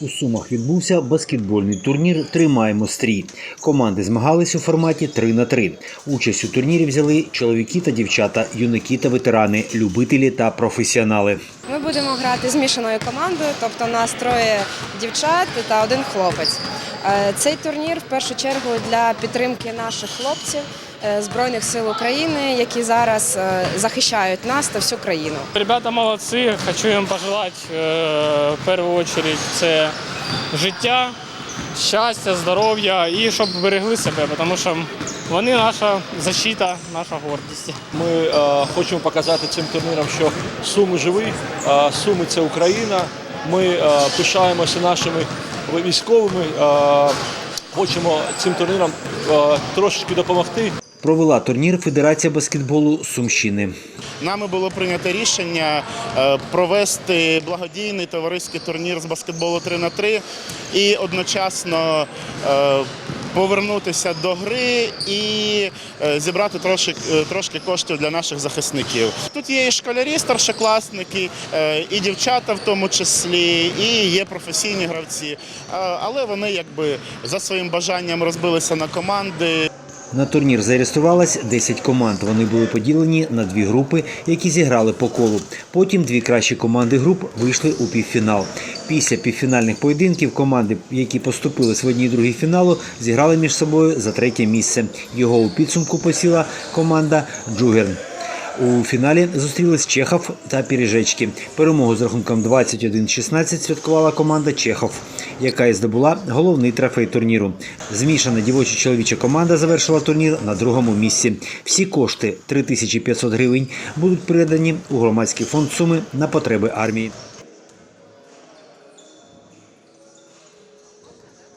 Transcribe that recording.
У Сумах відбувся баскетбольний турнір Тримаємо стрій. Команди змагались у форматі 3 на 3 Участь у турнірі взяли чоловіки та дівчата, юнаки та ветерани, любителі та професіонали. Ми будемо грати змішаною командою, тобто нас троє дівчат та один хлопець. Е, Цей турнір в першу чергу для підтримки наших хлопців Збройних сил України, які зараз е, захищають нас та всю країну. Ребята молодці, хочу їм пожелати е, в першу чергу це життя, щастя, здоров'я і щоб берегли себе, тому що вони наша защита, наша гордість. Ми е, хочемо показати цим турніром, що Суми живі, е, Суми це Україна. Ми е, пишаємося нашими військовими. Е, хочемо цим турніром е, трошечки допомогти. Провела турнір Федерація баскетболу Сумщини. Нами було прийнято рішення е, провести благодійний товариський турнір з баскетболу 3 на 3 і одночасно е, повернутися до гри і е, зібрати трошки, трошки коштів для наших захисників. Тут є і школярі, старшокласники, і дівчата в тому числі, і є професійні гравці. Але вони якби за своїм бажанням розбилися на команди. На турнір зареєструвалось 10 команд. Вони були поділені на дві групи, які зіграли по колу. Потім дві кращі команди груп вийшли у півфінал. Після півфінальних поєдинків команди, які поступили в одній і другій фіналу, зіграли між собою за третє місце. Його у підсумку посіла команда Джугерн. У фіналі зустрілись Чехов та Піріжечки. Перемогу з рахунком 21-16 святкувала команда Чехов, яка і здобула головний трофей турніру. Змішана дівоча чоловіча команда завершила турнір на другому місці. Всі кошти 3500 гривень будуть передані у громадський фонд суми на потреби армії.